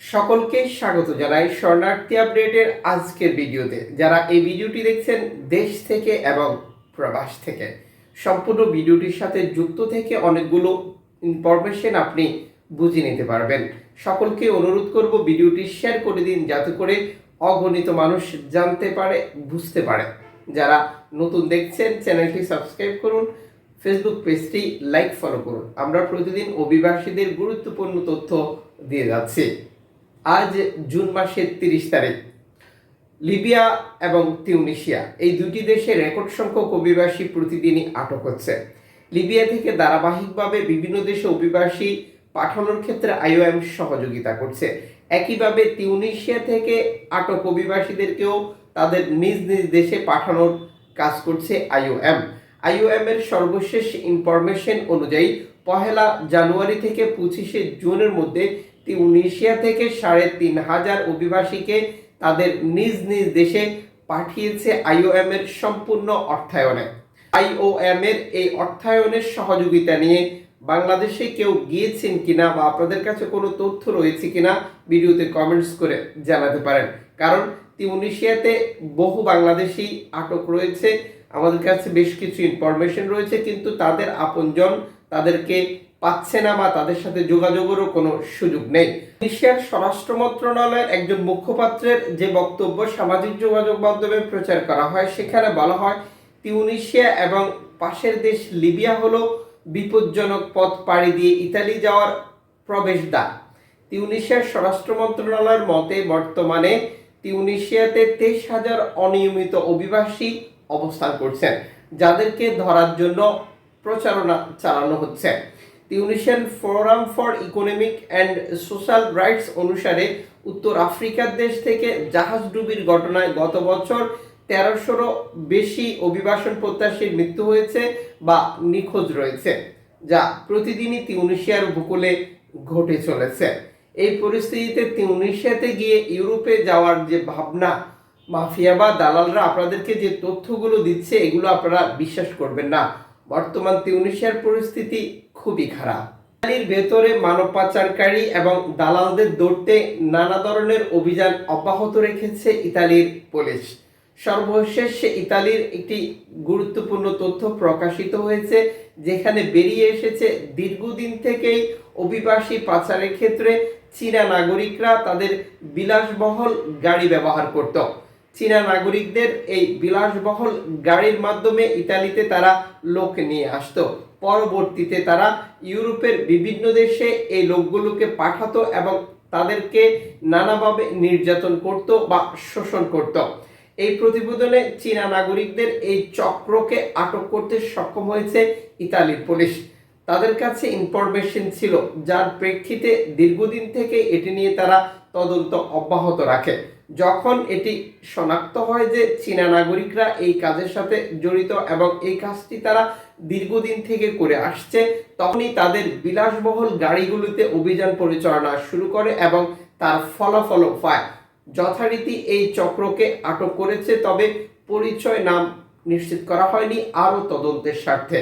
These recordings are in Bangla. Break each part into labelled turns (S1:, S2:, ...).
S1: সকলকে স্বাগত জানাই শরণার্থী আপডেটের আজকের ভিডিওতে। যারা এই ভিডিওটি দেখছেন দেশ থেকে এবং প্রবাস থেকে, সম্পূর্ণ ভিডিওটির সাথে যুক্ত থেকে অনেকগুলো ইনফরমেশন আপনি বুঝে নিতে পারবেন। সকলকে অনুরোধ করব ভিডিওটি শেয়ার করে দিন, যাতে করে অগণিত মানুষ জানতে পারে, বুঝতে পারে। যারা নতুন দেখছেন, চ্যানেলটি সাবস্ক্রাইব করুন ফেসবুক পেজটি লাইক ফলো করুন। আমরা প্রতিদিন অভিবাসীদের গুরুত্বপূর্ণ তথ্য দিয়ে যাচ্ছি। আজ জুন মাসের তিরিশ তারিখ। লিবিয়া এবং তিউনিশিয়া, এই দুটি দেশে রেকর্ড সংখ্যক অভিবাসী প্রতিদিনই আটক হচ্ছে। লিবিয়া থেকে ধারাবাহিকভাবে বিভিন্ন দেশে অভিবাসী পাঠানোর ক্ষেত্রে আইওএম সহযোগিতা করছে। একইভাবে তিউনিশিয়া থেকে আটক অভিবাসীদেরকেও তাদের নিজ নিজ দেশে পাঠানোর কাজ করছে আইওএম। আইওএম এর সর্বশেষ ইনফরমেশন অনুযায়ী, পহেলা জানুয়ারি থেকে পঁচিশে জুনের মধ্যে তিউনিশিয়া থেকে সাড়ে তিন হাজার অভিবাসীকে তাদের নিজ নিজ দেশে পাঠিয়েছে আইওএম এর সম্পূর্ণ অর্থায়নে। আইওএম এর এই অর্থায়নের সহযোগিতা নিয়ে বাংলাদেশে কেউ গিয়েছেন কিনা বা আপনাদের কাছে কোনো তথ্য রয়েছে কিনা ভিডিওতে কমেন্টস করে জানাতে পারেন। কারণ তিউনিশিয়াতে বহু বাংলাদেশি আটক রয়েছে, আমাদের কাছে বেশ কিছু ইনফরমেশন রয়েছে, কিন্তু তাদের আপনজন তাদেরকে পাচ্ছে না বা তাদের সাথে যোগাযোগেরও কোনো সুযোগ নেই। এশিয়ার স্বরাষ্ট্র মন্ত্রণালয়ের একজন মুখপাত্রের যে বক্তব্য সামাজিক যোগাযোগ মাধ্যমে প্রচার করা হয়, সেখানে বলা হয়, তিউনিশিয়া এবং পাশের দেশ লিবিয়া হলো বিপজ্জনক পথ পাড়ি দিয়ে ইতালি যাওয়ার প্রবেশ প্রবেশদ্বার। তিউনিশিয়ার স্বরাষ্ট্র মন্ত্রণালয়ের মতে, বর্তমানে তিউনিশিয়াতে তেইশ হাজার অনিয়মিত অভিবাসী অবস্থান করছেন, যাদেরকে ধরার জন্য প্রচারণা চালানো হচ্ছে। Tunisian Forum for Economic and Social Rights অনুসারে উত্তর আফ্রিকার দেশ থেকে জাহাজ ডুবির ঘটনায় গত বছর তেরোশোরও বেশি অভিবাসন প্রত্যাশীর মৃত্যু হয়েছে বা নিখোঁজ রয়েছে, যা প্রতিদিনই তিউনিশিয়ার উপকূলে ঘটে চলেছে। এই পরিস্থিতিতে তিউনিশিয়াতে গিয়ে ইউরোপে যাওয়ার যে ভাবনা, মাফিয়া বা দালালরা আপনাদেরকে যে তথ্যগুলো দিচ্ছে, এগুলো আপনারা বিশ্বাস করবেন না। বর্তমান তিউনিশিয়ার পরিস্থিতি খুবই খারাপ। ইতালির ভেতরে মানব পাচারকারী এবং দালালদের ধরতে নানা ধরনের অভিযান অব্যাহত রেখেছে ইতালির পুলিশ। সর্বশেষ ইতালির একটি গুরুত্বপূর্ণ তথ্য প্রকাশিত হয়েছে, যেখানে বেরিয়ে এসেছে দীর্ঘদিন থেকেই অভিবাসী পাচারের ক্ষেত্রে চীনা নাগরিকরা তাদের বিলাসবহল গাড়ি ব্যবহার করত। চীনা নাগরিকদের এই বিলাসবহল গাড়ির মাধ্যমে ইতালিতে তারা লোক নিয়ে আসতো। পরবর্তীতে তারা ইউরোপের বিভিন্ন দেশে এই লোকগুলোকে পাঠাতো এবং তাদেরকে নানাভাবে নির্যাতন করত বা শোষণ করত। এই প্রতিবেদনে চীনা নাগরিকদের এই চক্রকে আটক করতে সক্ষম হয়েছে ইতালির পুলিশ। তাদের কাছে ইনফরমেশন ছিল, যার প্রেক্ষিতে দীর্ঘদিন থেকে এটি নিয়ে তারা তদন্ত অব্যাহত রাখে। যখন এটি শনাক্ত হয় যে চীনা নাগরিকরা এই কাজের সাথে জড়িত এবং এই কাজটি তারা দীর্ঘদিন থেকে করে আসছে, তখনই তাদের বিলাসবহুল গাড়িগুলিতে অভিযান পরিচালনা শুরু করে এবং তার ফলাফলও পায়। যথারীতি এই চক্রকে আটক করেছে, তবে পরিচয় নাম নিশ্চিত করা হয়নি আরও তদন্তের স্বার্থে।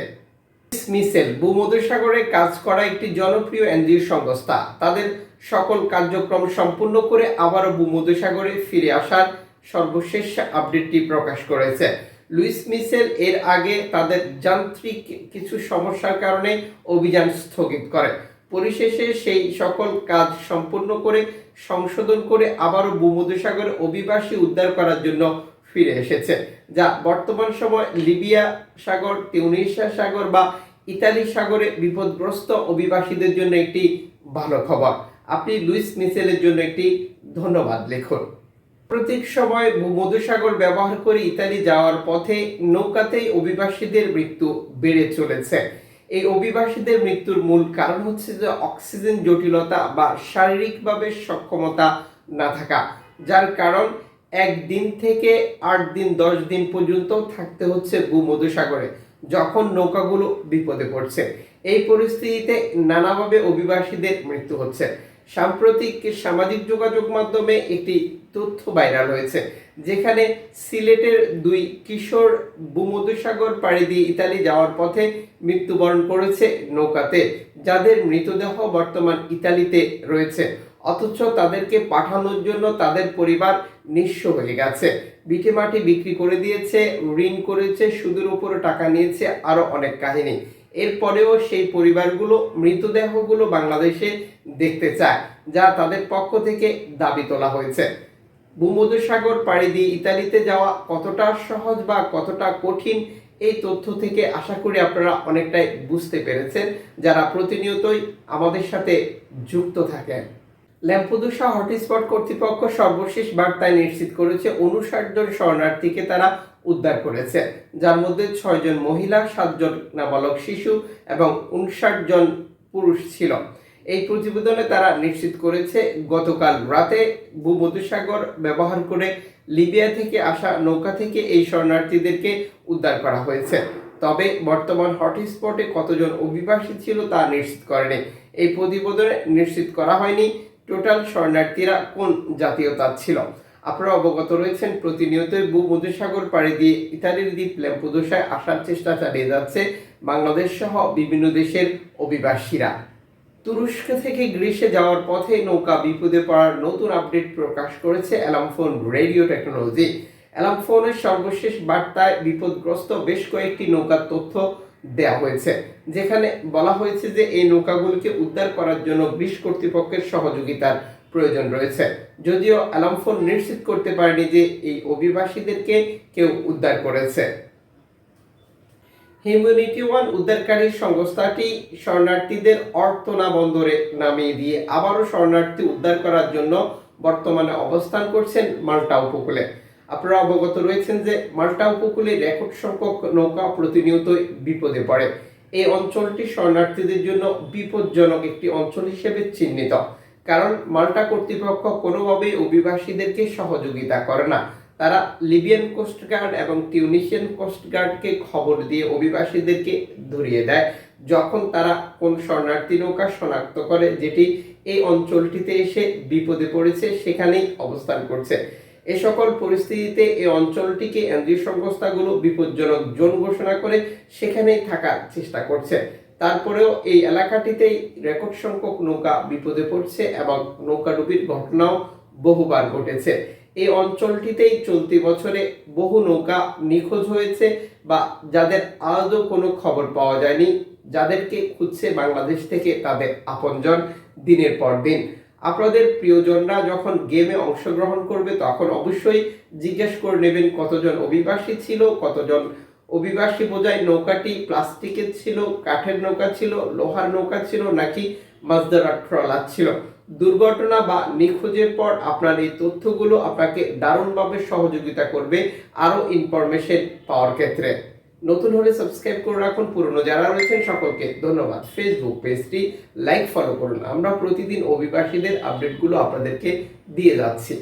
S1: মিসেল ভূমধ্যসাগরে কাজ করা একটি জনপ্রিয় এনজিও সংস্থা। তাদের সকল কার্যক্রম সম্পূর্ণ করে আবারও ভূমধ্যসাগরে ফিরে আসার সর্বশেষ আপডেটটি প্রকাশ করেছে। লুইস মিসেল এর আগে তাদের যান্ত্রিক কিছু সমস্যার কারণে অভিযান স্থগিত করে। পরিশেষে সেই সকল কাজ সম্পূর্ণ করে সংশোধন করে আবারও ভূমধ্যসাগরে অভিবাসী উদ্ধার করার জন্য ফিরে এসেছে, যা বর্তমান সময় লিবিয়া সাগর তিউনিশিয়া সাগর বা ইতালি সাগরে বিপদগ্রস্ত অভিবাসীদের জন্য একটি ভালো খবর। আপনি লুইস মিসেলের জন্য একটি ধন্যবাদ লিখুন। প্রত্যেক সময় ভূমধ্যসাগর ব্যবহার করে ইতালি যাওয়ার পথে নৌকাতেই অভিবাসীদের মৃত্যু বেড়ে চলেছে। এই অভিবাসীদের মৃত্যুর মূল কারণ হচ্ছে যে অক্সিজেন জটিলতা বা শারীরিকভাবে সক্ষমতা না থাকা, যার কারণ একদিন থেকে আট দিন, দশ দিন পর্যন্ত থাকতে হচ্ছে ভূমধ্যসাগরে যখন নৌকাগুলো বিপদে পড়ছে। এই পরিস্থিতিতে নানাভাবে অভিবাসীদের মৃত্যু হচ্ছে। সাম্প্রতিক সামাজিক যোগাযোগ মাধ্যমে একটি তথ্য ভাইরাল হয়েছে, যেখানে সিলেটের দুই কিশোর ভূমধ্যসাগর পাড়ি দিয়ে ইতালি যাওয়ার পথে মৃত্যুবরণ করেছে নৌকাতে, যাদের মৃতদেহ বর্তমান ইতালিতে রয়েছে। অথচ তাদেরকে পাঠানোর জন্য তাদের পরিবার নিঃস্ব হয়ে গেছে। বিটে মাটি বিক্রি করে দিয়েছে, ঋণ করেছে, সুদের উপরে টাকা নিয়েছে আরও অনেক কাহিনী। এরপরেও সেই পরিবারগুলো, মৃতদেহগুলো বাংলাদেশে দেখতে চায়, যা তাদের পক্ষ থেকে দাবি তোলা হয়েছে। ভূমধ্যসাগর পাড়ি দিয়ে ইতালিতে যাওয়া কতটা সহজ বা কতটা কঠিন, এই তথ্য থেকে আশা করি আপনারা অনেকটাই বুঝতে পেরেছেন, যারা প্রতিনিয়তই আমাদের সাথে যুক্ত থাকেন। ল্যাম্পুদুসা হটস্পট কর্তৃপক্ষ সর্বশেষ বার্তায় নিশ্চিত করেছে উনষাট শরণার্থীকে তারা উদ্ধার করেছে। যার মধ্যে ছয়জন মহিলা, সাতজন নাবালক শিশু এবং উনষাট জন পুরুষ ছিল। এই প্রতিবেদনে তারা নিশ্চিত করেছে, গতকাল রাতে ভূমধ্যসাগর ব্যবহার করে লিবিয়া থেকে আসা নৌকা থেকে এই শরণার্থীদেরকে উদ্ধার করা হয়েছে। তবে বর্তমান হটস্পটে কতজন অভিবাসী ছিল তা নিশ্চিত করেনি। এই প্রতিবেদনে নিশ্চিত করা হয়নি টোটাল শরণার্থীরা কোন জাতীয়তার ছিল? আপনারা অবগত রয়েছেন প্রতিনিয়তই ভূমধ্যসাগর পাড়ি দিয়ে ইতালির দ্বীপ ল্যাম্পুদোসায় আসার চেষ্টা চালিয়ে যাচ্ছে বাংলাদেশ সহ বিভিন্ন দেশের অভিবাসীরা। তুরস্ক থেকে গ্রিসে যাওয়ার পথে নৌকা বিপদে পড়ার নতুন আপডেট প্রকাশ করেছে অ্যালামফোন রেডিও টেকনোলজি। অ্যালামফোনের সর্বশেষ বার্তায় বিপদগ্রস্ত বেশ কয়েকটি নৌকার তথ্য দেওয়া হয়েছে। যেখানে বলা হয়েছে যে এই নৌকাগুলোকে উদ্ধার করার জন্য গ্রিস কর্তৃপক্ষের সহযোগিতার প্রয়োজন রয়েছে। যদিও অ্যালামফোন নিশ্চিত করতে পারেনি যে এই অভিবাসীদেরকে কেউ উদ্ধার করেছে। হিউম্যানিটি ওয়ান উদ্ধারকারী সংস্থাটি শরণার্থীদের অর্থনা বন্দরে নামিয়ে দিয়ে আবারও শরণার্থী উদ্ধার করার জন্য বর্তমানে অবস্থান করছেন মাল্টা উপকূলে। আপনারা অবগত রয়েছেন যে মাল্টা উপকূলে রেকর্ড সংখ্যক নৌকা প্রতিনিয়তই বিপদে পড়ে। এই অঞ্চলটি শরণার্থীদের জন্য বিপজ্জনক একটি অঞ্চল হিসেবে চিহ্নিত, কারণ মাল্টা কর্তৃপক্ষ কোনোভাবেই অভিবাসীদেরকে সহযোগিতা করে না। তারা লিবিয়ান কোস্টগার্ড এবং টিউনিশিয়ান কোস্টগার্ডকে খবর দিয়ে অভিবাসীদেরকে ধরিয়ে দেয়, যখন তারা কোন শরণার্থী নৌকা শনাক্ত করে যেটি এই অঞ্চলটিতে এসে বিপদে পড়েছে সেখানেই অবস্থান করছে। এ সকল পরিস্থিতিতে এই অঞ্চলটিকে এনজিও সংস্থাগুলো বিপজ্জনক জোন ঘোষণা করে সেখানেই থাকার চেষ্টা করছে। তারপরেও এই এলাকাটিতেই রেকর্ড সংখ্যক নৌকা বিপদে পড়ছে এবং নৌকাডুবির ঘটনাও বহুবার ঘটেছে। এই অঞ্চলটিতেই চলতি বছরে বহু নৌকা নিখোঁজ হয়েছে বা যাদের আজও কোনো খবর পাওয়া যায়নি, যাদেরকে খুঁজছে বাংলাদেশ থেকে তাদের আপনজন দিনের পর দিন। আপনাদের প্রিয়জনরা যখন গেমে অংশগ্রহণ করবে, তখন অবশ্যই জিজ্ঞেস করে নেবেন কতজন অভিবাসী ছিল, কতজন অভিবাসী বোঝায় নৌকাটি প্লাস্টিকের ছিল, কাঠের নৌকা ছিল, লোহার নৌকা ছিল, নাকি মাজদার ট্রলার ছিল। দুর্ঘটনা বা নিখোঁজের পর আপনার এই তথ্যগুলো আপনাকে দারুণভাবে সহযোগিতা করবে আরও ইনফরমেশন পাওয়ার ক্ষেত্রে। নতুন হলে সাবস্ক্রাইব করে রাখুন, পুরনো যারা রয়েছেন সকলকে ধন্যবাদ। ফেসবুক পেজটি লাইক ফলো করুন। আমরা প্রতিদিন অভিবাসীদের আপডেটগুলো আপনাদেরকে দিয়ে যাচ্ছি।